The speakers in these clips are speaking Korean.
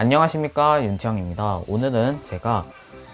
안녕하십니까 윤지영입니다. 오늘은 제가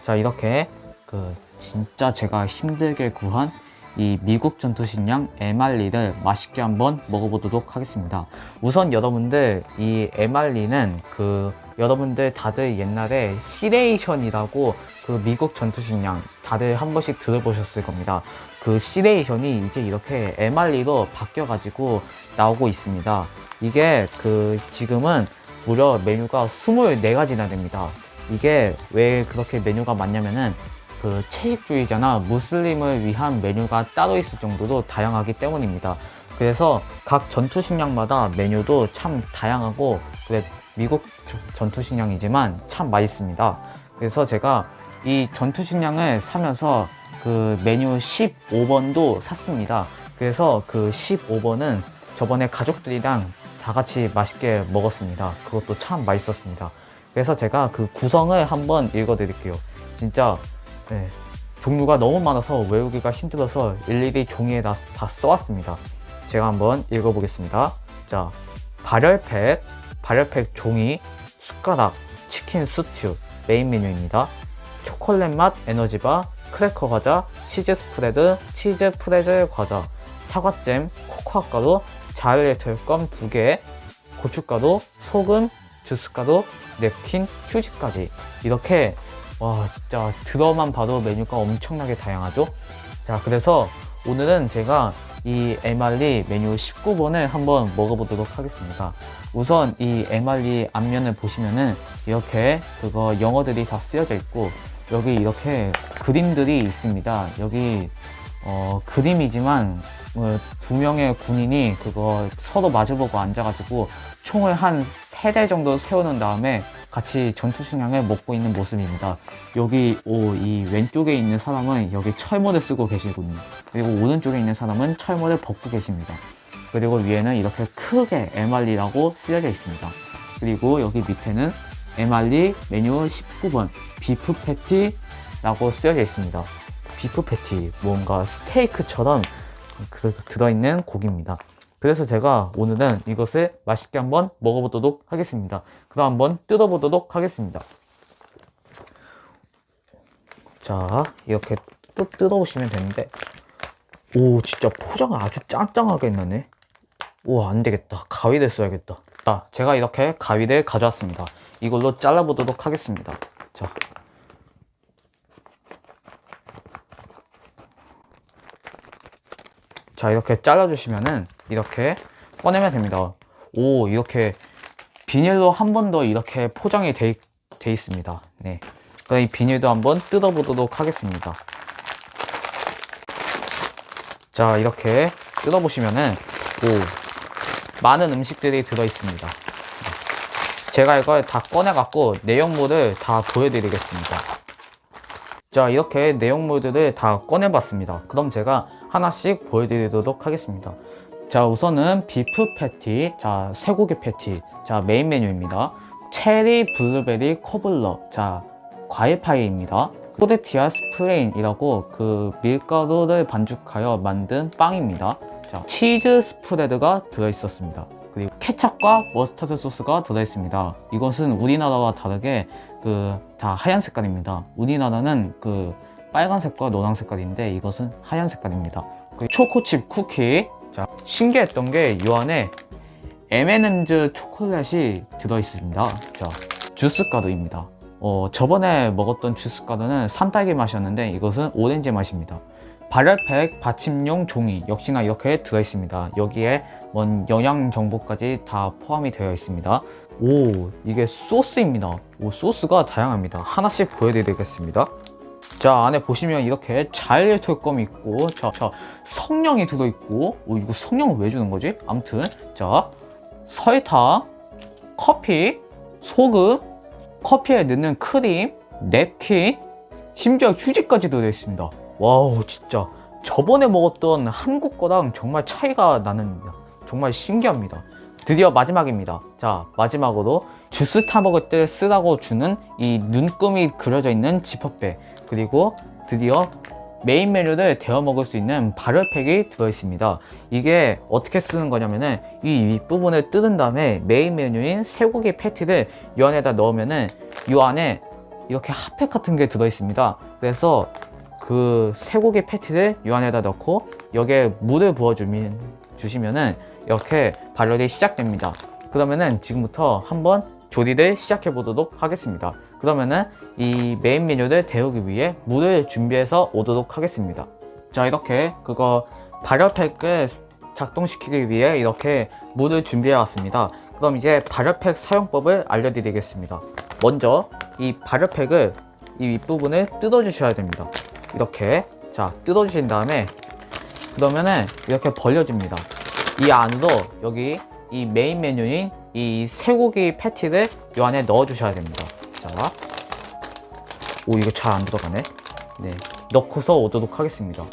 자 이렇게 그 진짜 제가 힘들게 구한 이 미국 전투식량 MR리를 맛있게 한번 먹어보도록 하겠습니다. 우선 여러분들 이 MR리는 그 여러분들 다들 옛날에 시레이션이라고 그 미국 전투식량 다들 한 번씩 들어보셨을 겁니다. 그 시레이션이 이제 이렇게 MR리로 바뀌어 가지고 나오고 있습니다. 이게 그 지금은 무려 메뉴가 24가지나 됩니다. 이게 왜 그렇게 메뉴가 많냐면은 그 채식주의자나 무슬림을 위한 메뉴가 따로 있을 정도로 다양하기 때문입니다. 그래서 각 전투식량마다 메뉴도 참 다양하고 그래 미국 저- 전투식량이지만 참 맛있습니다. 그래서 제가 이 전투식량을 사면서 그 메뉴 15번도 샀습니다. 그래서 그 15번은 저번에 가족들이랑 다 같이 맛있게 먹었습니다. 그것도 참 맛있었습니다. 그래서 제가 그 구성을 한번 읽어드릴게요. 진짜 네, 종류가 너무 많아서 외우기가 힘들어서 일일이 종이에 다, 다 써왔습니다. 제가 한번 읽어보겠습니다. 자, 발열팩, 발열팩 종이, 숟가락, 치킨 스튜, 메인 메뉴입니다. 초콜릿 맛 에너지바, 크래커 과자, 치즈 스프레드, 치즈 프레젤 과자, 사과잼, 코코아 가루, 자일리틀 껌 2개, 고춧가루, 소금, 주스가루, 냅킨, 휴지까지. 이렇게 와 진짜 들어만 봐도 메뉴가 엄청나게 다양하죠? 자 그래서 오늘은 제가 이 MR리 메뉴 19번을 한번 먹어보도록 하겠습니다. 우선 이 MR리 앞면을 보시면은 이렇게 그거 영어들이 다 쓰여져 있고 여기 이렇게 그림들이 있습니다. 여기 어, 그림이지만 어, 두 명의 군인이 그거 서로 마주보고 앉아가지고 총을 한 세 대 정도 세워놓은 다음에 같이 전투식량을 먹고 있는 모습입니다. 여기 오, 이 왼쪽에 있는 사람은 여기 철모를 쓰고 계시군요. 그리고 오른쪽에 있는 사람은 철모를 벗고 계십니다. 그리고 위에는 이렇게 크게 MR리라고 쓰여져 있습니다. 그리고 여기 밑에는 MR리 메뉴 19번 비프 패티라고 쓰여져 있습니다. 비프 패티 뭔가 스테이크처럼 그- 들어있는 고기입니다. 그래서 제가 오늘은 이것을 맛있게 한번 먹어보도록 하겠습니다. 그럼 한번 뜯어보도록 하겠습니다. 자, 이렇게 뜯, 뜯어보시면 되는데, 오, 진짜 포장을 아주 짱짱하게 했네. 오, 안 되겠다. 가위를 써야겠다. 자, 제가 이렇게 가위를 가져왔습니다. 이걸로 잘라보도록 하겠습니다. 자, 자 이렇게 잘라주시면은 이렇게 꺼내면 됩니다. 오 이렇게 비닐로 한 번 더 이렇게 포장이 돼, 돼 있습니다. 네. 그럼 이 비닐도 한번 뜯어보도록 하겠습니다. 자 이렇게 뜯어보시면은 오 많은 음식들이 들어 있습니다. 제가 이걸 다 꺼내 갖고 내용물을 다 보여드리겠습니다. 자 이렇게 내용물들을 다 꺼내 봤습니다. 그럼 제가 하나씩 보여드리도록 하겠습니다. 자 우선은 비프 패티 자 쇠고기 패티 자 메인 메뉴입니다. 체리 블루베리 커블러 자 과일 파이입니다. 포데티아 스프레인이라고 그 밀가루를 반죽하여 만든 빵입니다. 자 치즈 스프레드가 들어있었습니다. 그리고 케찹과 머스타드 소스가 들어있습니다. 이것은 우리나라와 다르게 그 다 하얀 색깔입니다. 우리나라는 그 빨간색과 노란 색깔인데 이것은 하얀 색깔입니다. 그리고 초코칩 쿠키. 자, 신기했던 게 이 안에 M&M's 초콜릿이 들어있습니다. 자, 주스 가루입니다. 어, 저번에 먹었던 주스 가루는 산딸기 맛이었는데 이것은 오렌지 맛입니다. 발열팩 받침용 종이 역시나 이렇게 들어있습니다. 여기에 뭔 영양 정보까지 다 포함이 되어 있습니다. 오, 이게 소스입니다. 오, 소스가 다양합니다. 하나씩 보여드리겠습니다. 자 안에 보시면 이렇게 자일리톨껌이 있고 자, 자 성냥이 들어있고 오, 이거 성냥을 왜 주는 거지? 암튼 자 설탕 커피 소금 커피에 넣는 크림 냅킨 심지어 휴지까지 들어있습니다. 와우 진짜. 저번에 먹었던 한국 거랑 정말 차이가 나는 정말 신기합니다. 드디어 마지막입니다. 자 마지막으로 주스 타 먹을 때 쓰라고 주는 이 눈금이 그려져 있는 지퍼백 그리고 드디어 메인 메뉴를 데워 먹을 수 있는 발열팩이 들어있습니다. 이게 어떻게 쓰는 거냐면은 이 윗부분을 뜯은 다음에 메인 메뉴인 쇠고기 패티를 이 안에다 넣으면은 이 안에 이렇게 핫팩 같은 게 들어있습니다. 그래서 그 쇠고기 패티를 이 안에다 넣고 여기에 물을 부어주면 주시면은 이렇게 발열이 시작됩니다. 그러면은 지금부터 한번 조리를 시작해 보도록 하겠습니다. 그러면은 이 메인 메뉴를 데우기 위해 물을 준비해서 오도록 하겠습니다. 자 이렇게 그거 발열팩을 작동시키기 위해 이렇게 물을 준비해 왔습니다. 그럼 이제 발열팩 사용법을 알려드리겠습니다. 먼저 이 발열팩을 이 윗부분을 뜯어 주셔야 됩니다. 이렇게 자 뜯어 주신 다음에 그러면은 이렇게 벌려줍니다. 이 안으로 여기 이 메인 메뉴인 이 쇠고기 패티를 이 안에 넣어 주셔야 됩니다. 자, 오 이거 잘 안 들어가네. 네, 넣고서 오도록 하겠습니다.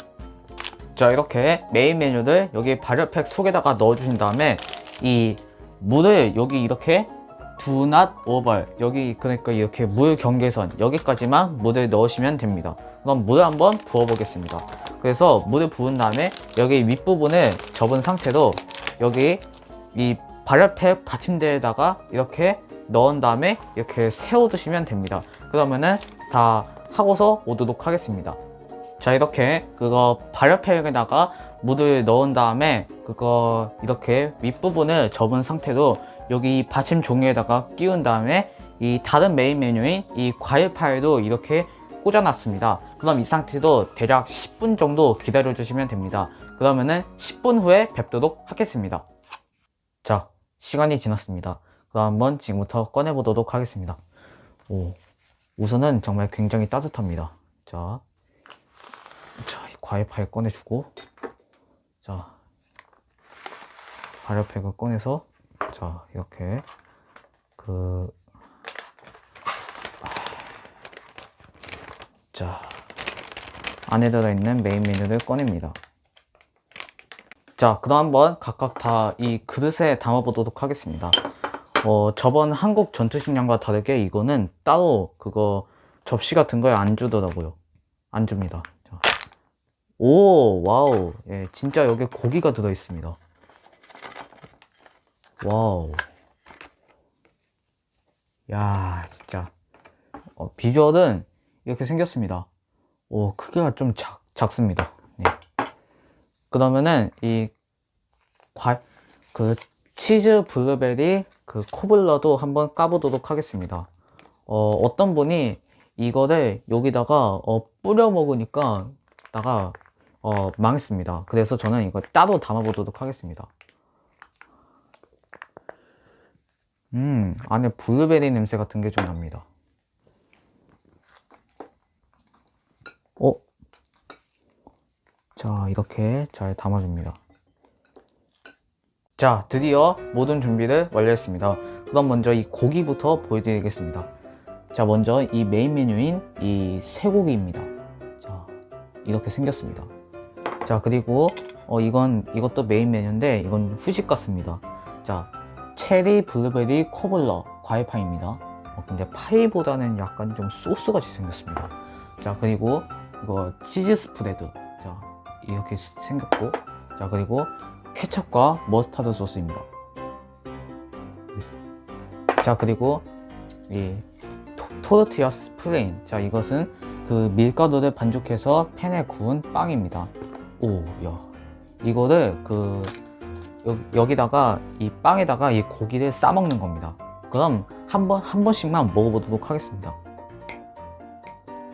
자 이렇게 메인 메뉴를 여기 발열팩 속에다가 넣어 주신 다음에 이 물을 여기 이렇게 do not over 여기 그러니까 이렇게 물 경계선 여기까지만 물을 넣으시면 됩니다. 그럼 물을 한번 부어 보겠습니다. 그래서 물을 부은 다음에 여기 윗부분을 접은 상태로 여기 이 발열팩 받침대에다가 이렇게 넣은 다음에 이렇게 세워 두시면 됩니다. 그러면은 다 하고서 오도록 하겠습니다. 자 이렇게 그거 발열팩에다가 물을 넣은 다음에 그거 이렇게 윗부분을 접은 상태로 여기 받침 종이에다가 끼운 다음에 이 다른 메인 메뉴인 이 과일 파일도 이렇게 꽂아놨습니다. 그럼 이 상태도 대략 10분 정도 기다려 주시면 됩니다. 그러면은 10분 후에 뵙도록 하겠습니다. 자, 시간이 지났습니다. 그럼 한번 지금부터 꺼내 보도록 하겠습니다. 오, 우선은 정말 굉장히 따뜻합니다. 자, 자, 이 과일 파일 꺼내주고, 자, 발열팩을 꺼내서, 자, 이렇게, 그, 자, 안에 들어있는 메인 메뉴를 꺼냅니다. 자, 그럼 한번 각각 다 이 그릇에 담아보도록 하겠습니다. 어, 저번 한국 전투식량과 다르게 이거는 따로 그거 접시 같은 거에 안 주더라고요. 안 줍니다. 자. 오, 와우. 예, 진짜 여기 고기가 들어있습니다. 와우. 야, 진짜. 어, 비주얼은 이렇게 생겼습니다. 오, 크기가 좀 작, 작습니다. 네. 그러면은 이 과, 그 치즈 블루베리 그 코블러도 한번 까보도록 하겠습니다. 어, 어떤 분이 이거를 여기다가 어, 뿌려 먹으니까 다가 어, 망했습니다. 그래서 저는 이거 따로 담아보도록 하겠습니다. 음, 안에 블루베리 냄새 같은 게 좀 납니다. 어? 자, 이렇게 잘 담아줍니다. 자, 드디어 모든 준비를 완료했습니다. 그럼 먼저 이 고기부터 보여드리겠습니다. 자, 먼저 이 메인 메뉴인 이 쇠고기입니다. 자, 이렇게 생겼습니다. 자, 그리고 어, 이건 이것도 메인 메뉴인데 이건 후식 같습니다. 자, 체리 블루베리 코블러 과일파입니다. 어, 근데 파이보다는 약간 좀 소스같이 생겼습니다. 자, 그리고 이거 치즈 스프레드. 자, 이렇게 생겼고, 자, 그리고 케첩과 머스타드 소스입니다. 자, 그리고 이 토, 토르티아 스프레인. 자, 이것은 그 밀가루를 반죽해서 팬에 구운 빵입니다. 오, 야. 이거를 그 여, 기다가이 빵에다가 이 고기를 싸 먹는 겁니다. 그럼 한 번, 한 번씩만 먹어보도록 하겠습니다.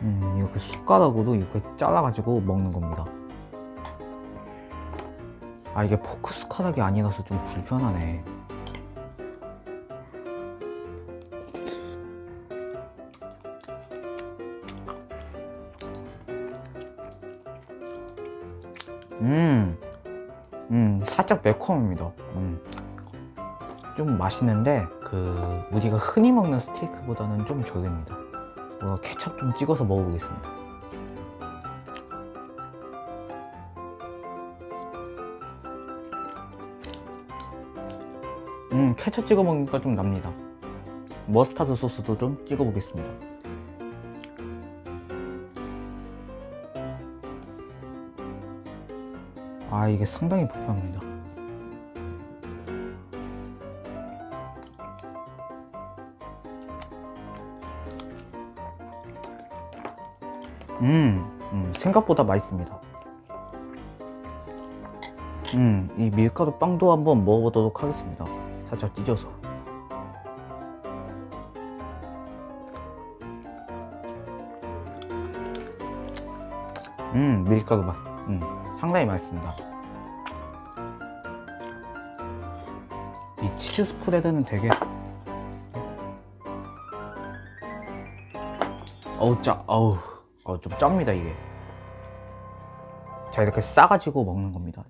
음, 이렇게 숟가락으로 이렇게 잘라가지고 먹는 겁니다. 아, 이게 포크 숟가락이 아니라서 좀 불편하네. 음, 음, 살짝 매콤합니다. 음. 좀 맛있는데, 그, 우리가 흔히 먹는 스테이크보다는 좀 별로입니다. 어, 케찹 좀 찍어서 먹어보겠습니다. 음, 케찹 찍어 먹으니까 좀 납니다. 머스타드 소스도 좀 찍어 보겠습니다. 아 이게 상당히 불편합니다. 음, 음, 생각보다 맛있습니다. 음, 이 밀가루 빵도 한번 먹어보도록 하겠습니다. 살짝 찢어서. 음, 밀가루 맛. 음, 상당히 맛있습니다. 이 치즈 스프레드는 되게 어우 짜 어우 어, 좀 짭니다 이게 자 이렇게 싸가지고 먹는 겁니다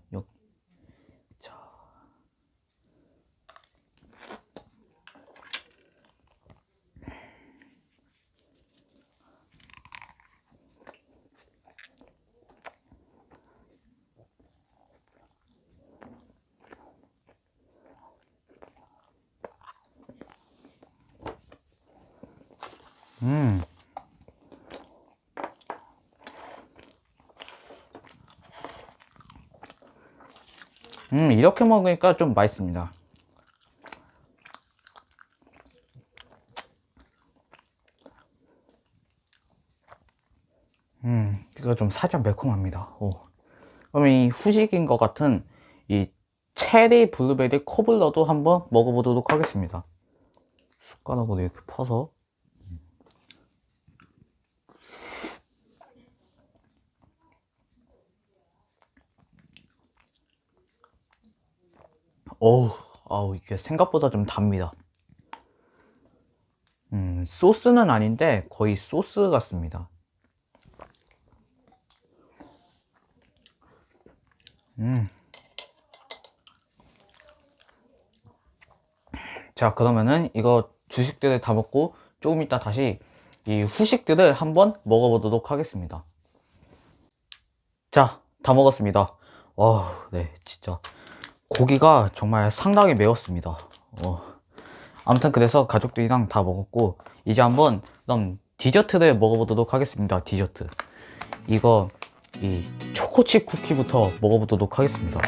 음, 이렇게 먹으니까 좀 맛있습니다. 음, 이거 좀 살짝 매콤합니다. 오. 그러면 이 후식인 것 같은 이 체리 블루베리 코블러도 한번 먹어보도록 하겠습니다. 숟가락으로 이렇게 퍼서. 어우, 아우, 이게 생각보다 좀 답니다. 음, 소스는 아닌데 거의 소스 같습니다. 음. 자, 그러면은 이거 주식들을 다 먹고 조금 이따 다시 이 후식들을 한번 먹어보도록 하겠습니다. 자, 다 먹었습니다. 어우, 네, 진짜. 고기가 정말 상당히 매웠습니다. 어. 아무튼 그래서 가족들이랑 다 먹었고 이제 한번 그럼 디저트를 먹어보도록 하겠습니다. 디저트. 이거 이 초코칩 쿠키부터 먹어보도록 하겠습니다.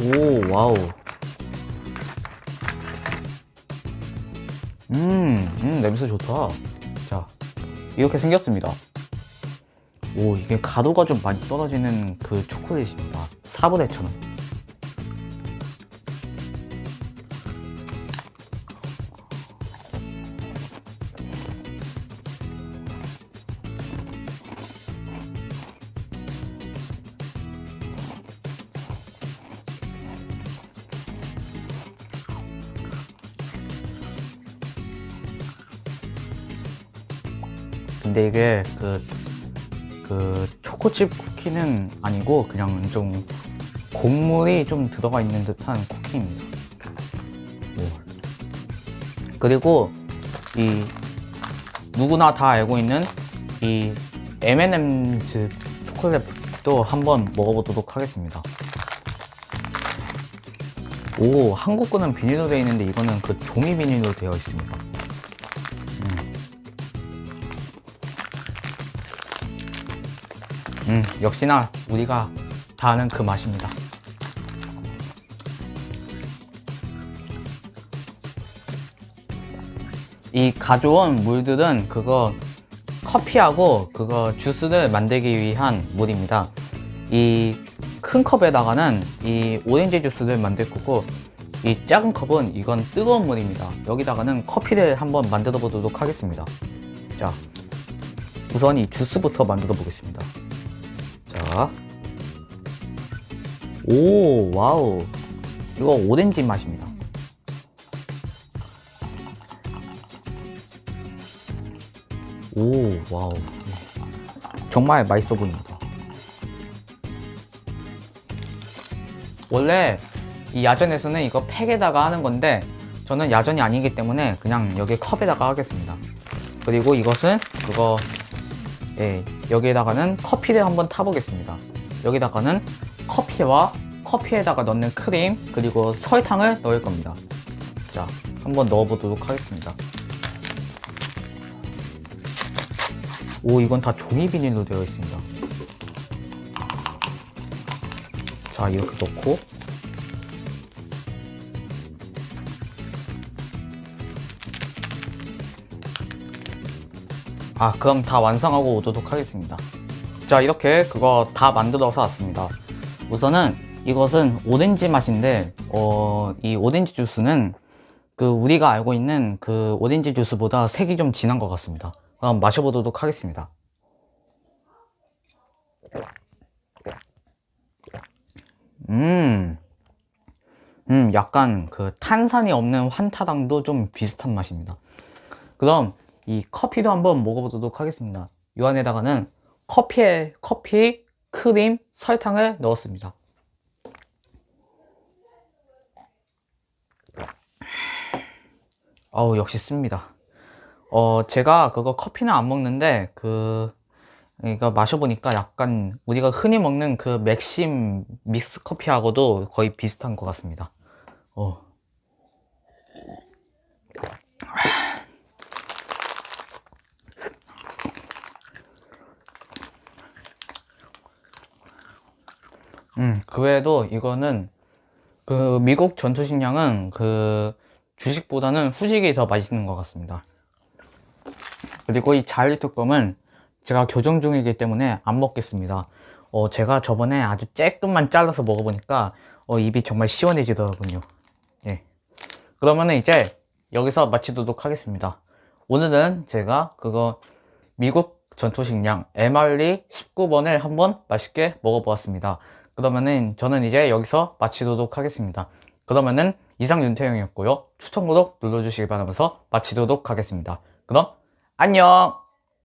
오 와우. 음, 음 냄새 좋다. 자 이렇게 생겼습니다. 오 이게 가루가 좀 많이 떨어지는 그 초콜릿입니다. 사브레처럼 근데 이게 그그 초코칩 쿠키는 아니고 그냥 좀 곡물이 좀 들어가 있는 듯한 쿠키입니다. 오. 그리고 이 누구나 다 알고 있는 이 M&M's 초콜릿도 한번 먹어보도록 하겠습니다. 오 한국 거는 비닐로 되어 있는데 이거는 그 종이 비닐로 되어 있습니다. 역시나 우리가 다 아는 그 맛입니다. 이 가져온 물들은 그거 커피하고 그거 주스를 만들기 위한 물입니다. 이 큰 컵에다가는 이 오렌지 주스를 만들 거고 이 작은 컵은 이건 뜨거운 물입니다. 여기다가는 커피를 한번 만들어 보도록 하겠습니다. 자, 우선 이 주스부터 만들어 보겠습니다. 자. 오, 와우. 이거 오렌지 맛입니다. 오, 와우. 정말 맛있어 보입니다. 원래 이 야전에서는 이거 팩에다가 하는 건데 저는 야전이 아니기 때문에 그냥 여기 컵에다가 하겠습니다. 그리고 이것은 그거 예, 여기에다가는 커피를 한번 타보겠습니다. 여기다가는 커피와 커피에다가 넣는 크림 그리고 설탕을 넣을 겁니다. 자, 한번 넣어보도록 하겠습니다. 오, 이건 다 종이 비닐로 되어 있습니다. 자, 이렇게 넣고. 아, 그럼 다 완성하고 오도록 하겠습니다. 자, 이렇게 그거 다 만들어서 왔습니다. 우선은 이것은 오렌지 맛인데, 어, 이 오렌지 주스는 그 우리가 알고 있는 그 오렌지 주스보다 색이 좀 진한 것 같습니다. 그럼 마셔보도록 하겠습니다. 음, 음, 약간 그 탄산이 없는 환타랑도 좀 비슷한 맛입니다. 그럼 이 커피도 한번 먹어보도록 하겠습니다. 이 안에다가는 커피에, 커피, 크림, 설탕을 넣었습니다. 어우, 역시 씁니다. 어, 제가 그거 커피는 안 먹는데, 그, 이거 마셔보니까 약간 우리가 흔히 먹는 그 맥심 믹스 커피하고도 거의 비슷한 것 같습니다. 어. 음, 그 외에도 이거는 그 미국 전투식량은 그 주식보다는 후식이 더 맛있는 것 같습니다. 그리고 이 자일리 뚜껑은 제가 교정 중이기 때문에 안 먹겠습니다. 어, 제가 저번에 아주 쬐끔만 잘라서 먹어보니까 어, 입이 정말 시원해지더군요. 예. 그러면은 이제 여기서 마치도록 하겠습니다. 오늘은 제가 그거 미국 전투식량 에말리 19번을 한번 맛있게 먹어보았습니다. 그러면은 저는 이제 여기서 마치도록 하겠습니다. 그러면은 이상 윤태영이었고요. 추천 구독 눌러주시기 바라면서 마치도록 하겠습니다. 그럼 안녕!